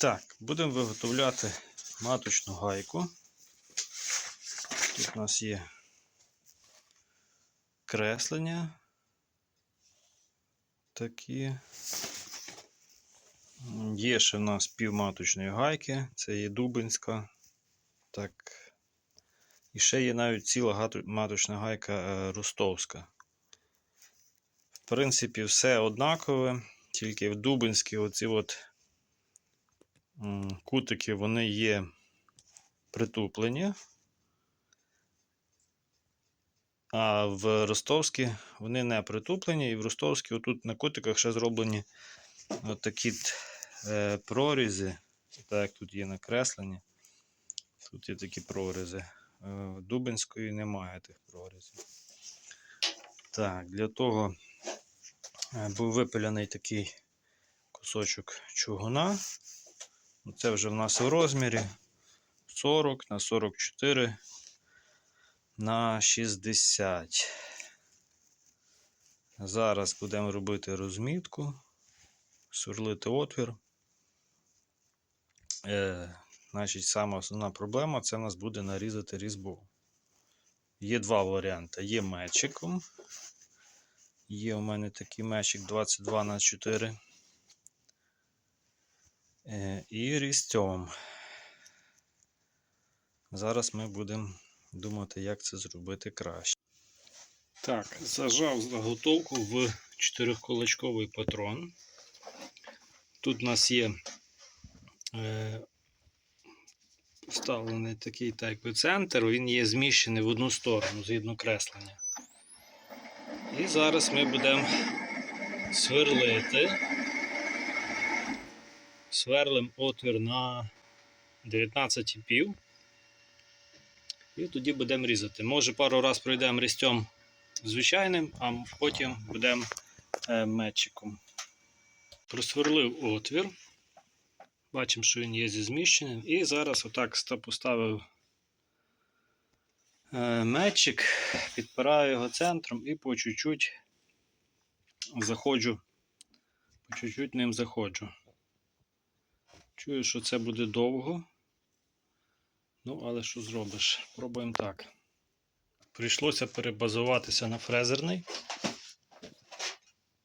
Так, будемо виготовляти маточну гайку. Тут у нас є креслення. Такі. Є ще в нас півматочної гайки, це є дубинська. Так. І ще є навіть ціла маточна гайка е, ростовська. В принципі, все однакове, тільки в дубинській оці от кутики вони є притуплені. А в ростовській вони не притуплені, і в ростовській отут на кутиках ще зроблені от такі е, прорізи. Так як тут є накреслені. Тут є такі прорізи. Е, Дубинської немає тих прорізів. Так, для того е, був випиляний такий кусочок чугуна. Це вже в нас в розмірі 40 на 44 на 60. Зараз будемо робити розмітку, сверлити отвір. Е, значить, сама основна проблема це у нас буде нарізати різьбу. Є два варіанти. Є мечиком. Є у мене такий мечик 22 на 4 Е, і різцем. Зараз ми будемо думати, як це зробити краще. Так, зажав заготовку в чотирикулачковий патрон. Тут у нас є е, вставлений такий так якби центр, він є зміщений в одну сторону згідно креслення. І зараз ми будемо сверлити. Сверлим отвір на 19,5. І тоді будемо різати. Може пару раз пройдемо різцем звичайним, а потім будемо е, метчиком. Просверлив отвір. Бачимо, що він є зі зміщеним. І зараз отак поставив е, метчик, підпираю його центром і по чуть-чуть заходжу, по чуть-чуть ним заходжу. Чую, що це буде довго. Ну, але що зробиш? Пробуємо так. Прийшлося перебазуватися на фрезерний,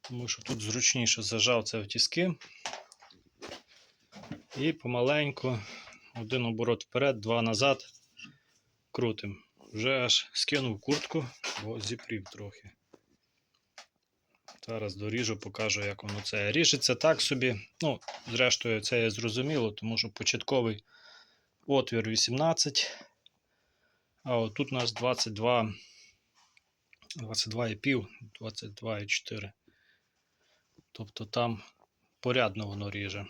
тому що тут зручніше зажав це в тіски. І помаленьку один оборот вперед, два назад крутим. Вже аж скинув куртку, бо зіпрів трохи. Зараз доріжу, покажу, як воно це ріжеться так собі. Ну, зрештою, це є зрозуміло, тому що початковий отвір 18. А от тут у нас 22, 22,5, 22,4. Тобто там порядно воно ріже.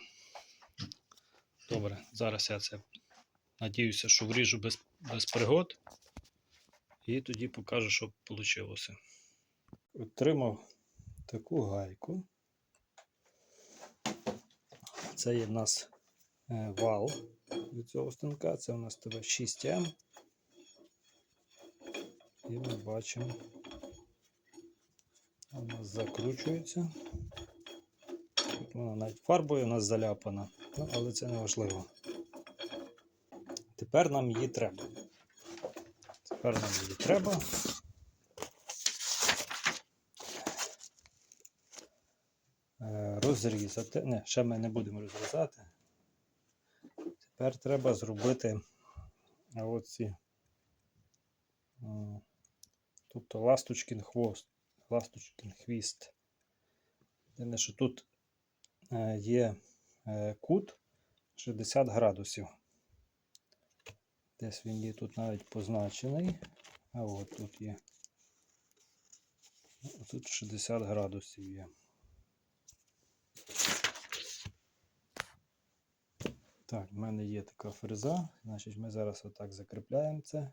Добре, зараз я це надіюся, що вріжу без, без пригод. І тоді покажу, що вийшло. Отримав таку гайку. Це є в нас е, вал від цього станка. Це у нас ТВ 6М. І ми бачимо, вона закручується. Тут вона навіть фарбою у нас заляпана, ну, але це не важливо. Тепер нам її треба. Тепер нам її треба. Е, Розрізати. Не, ще ми не будемо розрізати. Тепер треба зробити оці, тобто ласточкин хвост, ласточкин хвіст. Єдине, що тут е, є е, кут 60 градусів. Десь він є тут навіть позначений. А от тут є. Тут 60 градусів є. Так, в мене є така фреза. Значить, ми зараз отак закріпляємо це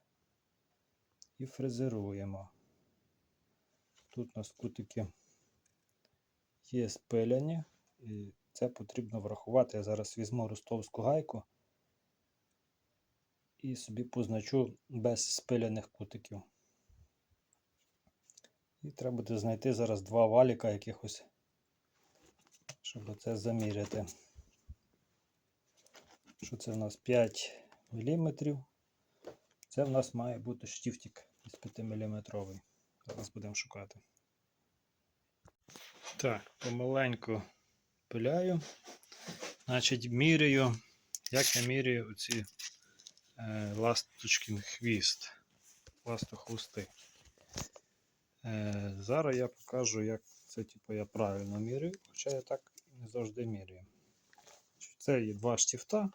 і фрезеруємо. Тут у нас кутики є спиляні, і це потрібно врахувати. Я зараз візьму ростовську гайку і собі позначу без спиляних кутиків. І треба буде знайти зараз два валіка якихось, щоб це заміряти. Що це в нас 5 мм. Це в нас має бути штифтик із 5 мм. Зараз будемо шукати. Так, помаленьку пиляю. Значить, міряю, як я міряю оці е, ласточкин хвіст, ластохвости. Е, зараз я покажу, як це типу, я правильно міряю, хоча я так не завжди міряю. Це є два штифта.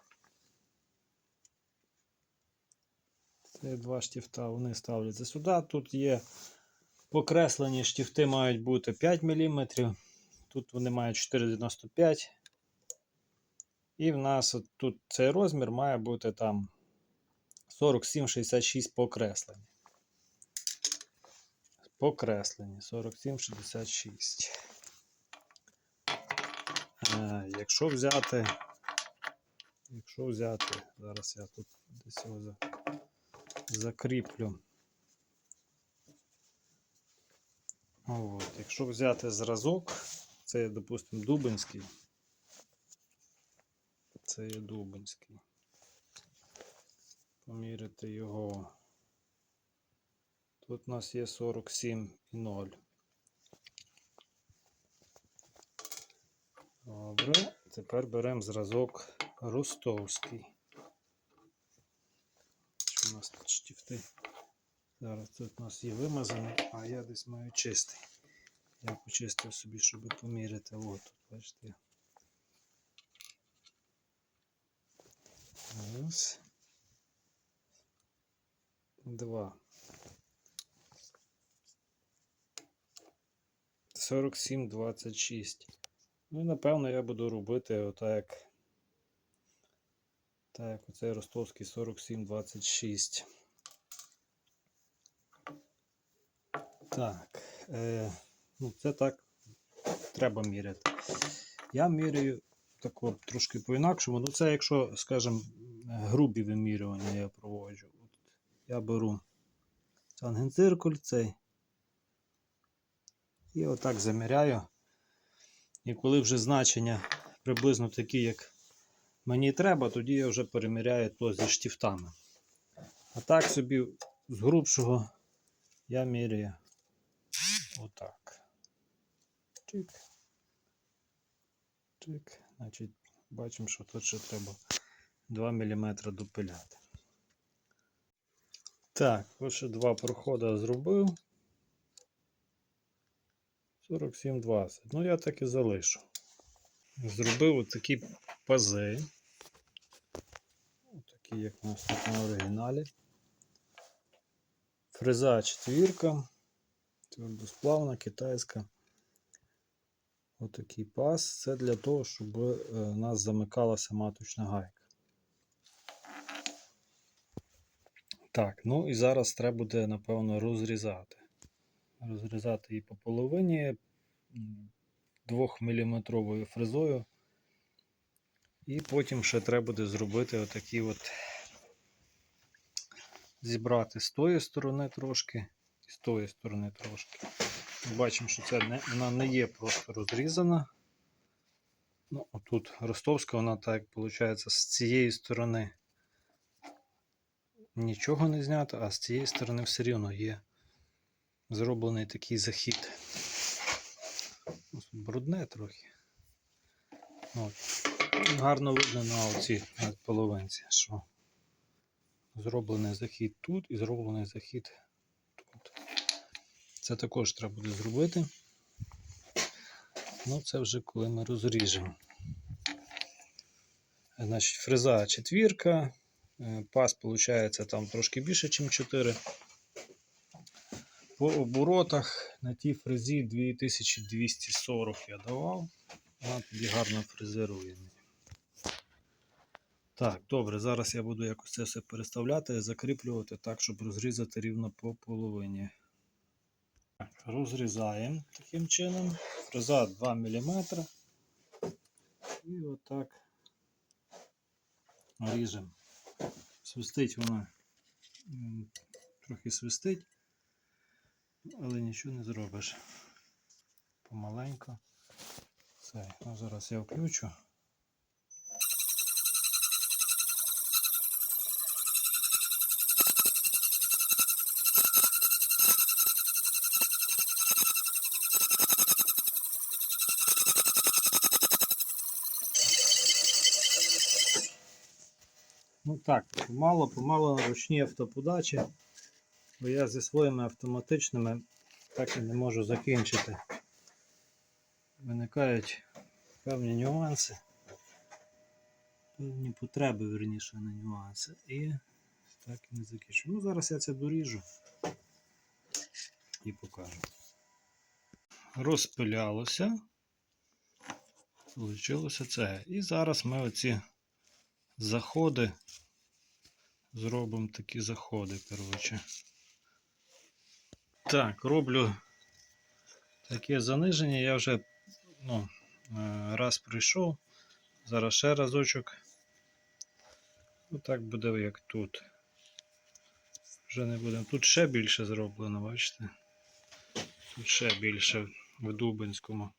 Це два штифта, вони ставляться сюди. Тут є покреслені штифти мають бути 5 мм. Тут вони мають 4,95. І в нас от тут цей розмір має бути там 47,66 покреслені. Покреслені 47,66. Е, якщо взяти, якщо взяти, зараз я тут десь його за, закріплю. От, якщо взяти зразок, це, є, допустимо, Дубинський. Це є Дубинський. Поміряти його. Тут у нас є 47,0. Добре, тепер беремо зразок Ростовський. Що у нас тут? Зараз тут у нас є вимазаний, а я десь маю чистий. Я почистив собі, щоб поміряти. От тут, бачите. Раз. Два. 47,26. Ну і напевно я буду робити отак. Так, оцей ростовський 47,26. Так. Е, ну це так треба міряти. Я міряю так от, трошки по-інакшому. Ну, це якщо, скажімо, грубі вимірювання я проводжу. От я беру тангенциркуль цей. І отак заміряю. І коли вже значення приблизно такі, як мені треба, тоді я вже переміряю то зі штифтами. А так собі з грубшого я міряю отак. Чик. Чик. Значить, бачимо, що тут ще треба 2 мм допиляти. Так, ще два проходи зробив. 47,20. Ну, я так і залишу. Зробив отакі пази. Такі, як у нас тут на оригіналі. Фреза четвірка. Твердосплавна, китайська. Отакий паз. Це для того, щоб е, у нас замикалася маточна гайка. Так, ну і зараз треба буде, напевно, розрізати. Розрізати її по половині 2-мм фрезою. І потім ще треба буде зробити отакі от зібрати з тої сторони трошки, з тої сторони трошки. Бачимо, що це не, вона не є просто розрізана. Ну, Отут ростовська, вона так, виходить, з цієї сторони нічого не знято, а з цієї сторони все рівно є зроблений такий захід. Ось Брудне трохи. От. Гарно видно на оцій половинці, що зроблений захід тут і зроблений захід тут. Це також треба буде зробити. Ну, це вже коли ми розріжемо. Значить, фреза четвірка. Е, Пас, виходить, там трошки більше, ніж 4. По оборотах на тій фрезі 2240 я давав. Вона тоді гарно фрезерує. Так, добре, зараз я буду якось це все переставляти, закріплювати так, щоб розрізати рівно по половині. Розрізаємо таким чином. Фреза 2 мм. І отак ріжемо. Свистить вона трохи свистить, але нічого не зробиш. Помаленько. Все, ну зараз я включу. Так, помало, помало ручні автоподачі, бо я зі своїми автоматичними так і не можу закінчити. Виникають певні нюанси, певні потреби, верніше, на нюанси. І так і не закінчу. Ну, зараз я це доріжу і покажу. Розпилялося. Получилося це. І зараз ми оці заходи зробимо такі заходи, коротше. Так, роблю таке заниження. Я вже ну, е, раз прийшов. Зараз ще разочок. Отак буде, як тут. Вже не будемо. Тут ще більше зроблено, бачите? Тут ще більше в Дубинському.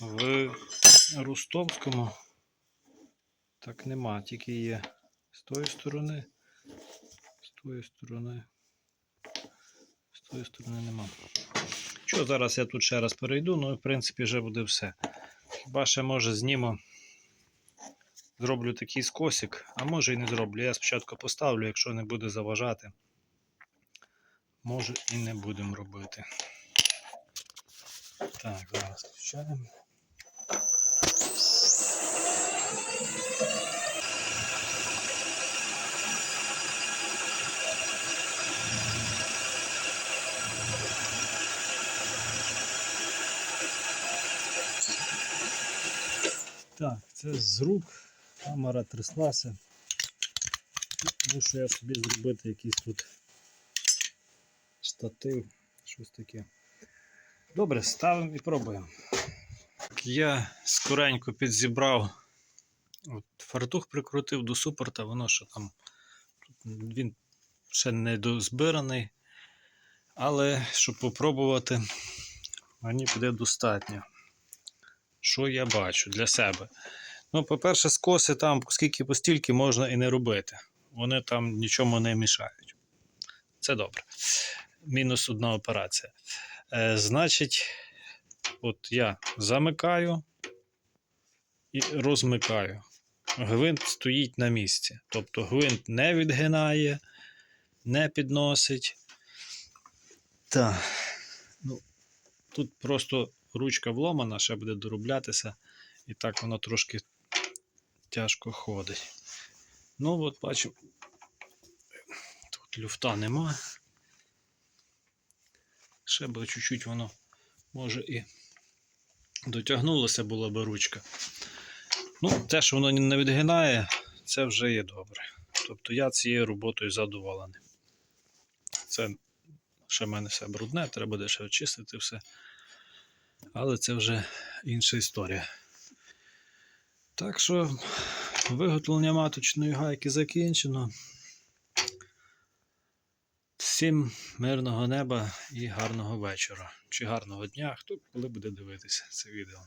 В Рустовському так нема, тільки є з тої сторони, з тої сторони, з тої сторони нема. Що зараз я тут ще раз перейду, ну і в принципі вже буде все. Хіба ще може зніму, зроблю такий скосик, а може і не зроблю. Я спочатку поставлю, якщо не буде заважати. Може і не будемо робити. Так, зараз включаємо. Так, це з рук. Камера тряслася. Мушу я собі зробити якийсь тут штатив, щось таке. Добре, ставимо і пробуємо. Я скоренько підзібрав. От фартух прикрутив до супорта, воно що там. Він ще не дозбираний. Але щоб попробувати, мені буде достатньо. Що я бачу для себе? Ну, по-перше, скоси там, скільки постільки можна і не робити. Вони там нічому не мішають. Це добре. Мінус одна операція. Е, значить, от я замикаю і розмикаю. Гвинт стоїть на місці. Тобто гвинт не відгинає, не підносить. Так. Ну, тут просто ручка вломана, ще буде дороблятися, і так воно трошки тяжко ходить. Ну, от бачу, тут люфта нема. Ще би чуть-чуть воно може і дотягнулося була би ручка. Ну, те, що воно не відгинає, це вже є добре. Тобто я цією роботою задоволений. Це ще в мене все брудне, треба буде ще очистити все. Але це вже інша історія. Так що виготовлення маточної гайки закінчено. Всім мирного неба і гарного вечора. Чи гарного дня, хто коли буде дивитися це відео.